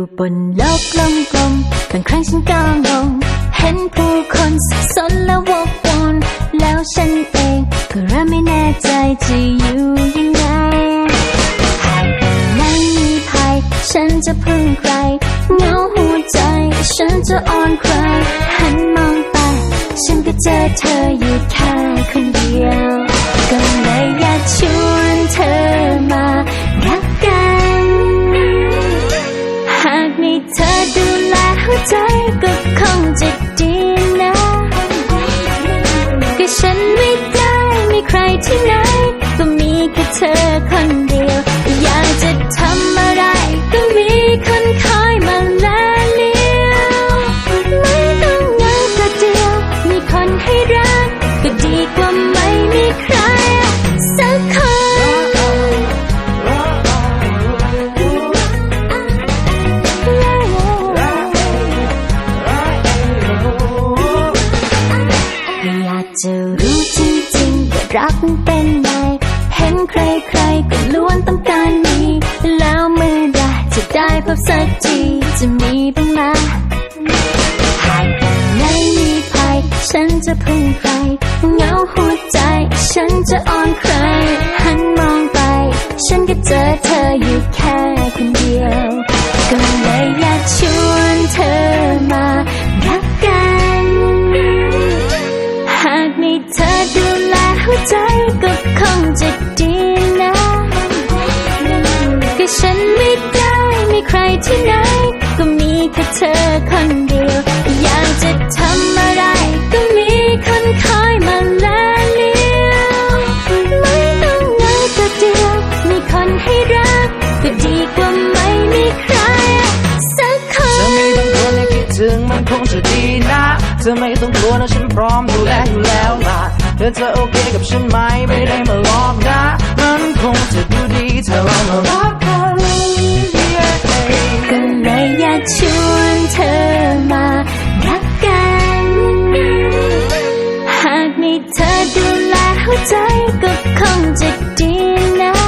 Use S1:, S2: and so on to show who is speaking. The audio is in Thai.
S1: อยู่บนโลกกลมกลมบางครั้งฉันก้าวลง เห็นผู้คนสับสนและวกวนแล้วฉันเองก็เริ่มไม่แน่ใจจะอยู่ยังไงหากไม่มีภัย ฉันจะพึ่งใครเงาหัวใจ ฉันจะอ่อนใครหันมองไป ฉันก็เจอเธออยู่ข้าง เธอดูแลหัวใจก็คงจะดีนะก็ฉันไม่ได้มีใครที่ไหนก็มีแค่เธอคนเดียว รักมันเป็นไงเห็นใครใครก็ล้วนต้องการมี แล้วเมื่อใดจะได้พบสักทีจะมีบ้างไหมหากในไหนมีภัยฉันจะพึ่งใครเหงาหัวใจ ฉันจะอ่อนใคร หันมองไป ฉันก็เจอเธอ ใจก็คงจะดีนะก็ฉันไม่ได้มีใครที่ไหน ก็มีแค่เธอคนเดียว อยากจะทำอะไรก็มีคนคอยมาแลเลี้ยวไม่ต้องเหงาแต่เดียว มีคนให้รัก ก็ดีกว่าไม่มีใครสักคจะนมีบางคนที่
S2: คิดถึงมันคงจะดีนะเธอไม่ต้องกลัวนะฉันพร้อมดูแลอยู่แล้วล่ะ ธอจะโอเคกับฉันไหมไม่ได้มาหลอกนะมันคงจะดูดีถ้าเรามารักกัน
S1: ก็เลยอยากชวนเธอมารักกัน หากมีเธอดูแลหัวใจก็คงจะดีนะ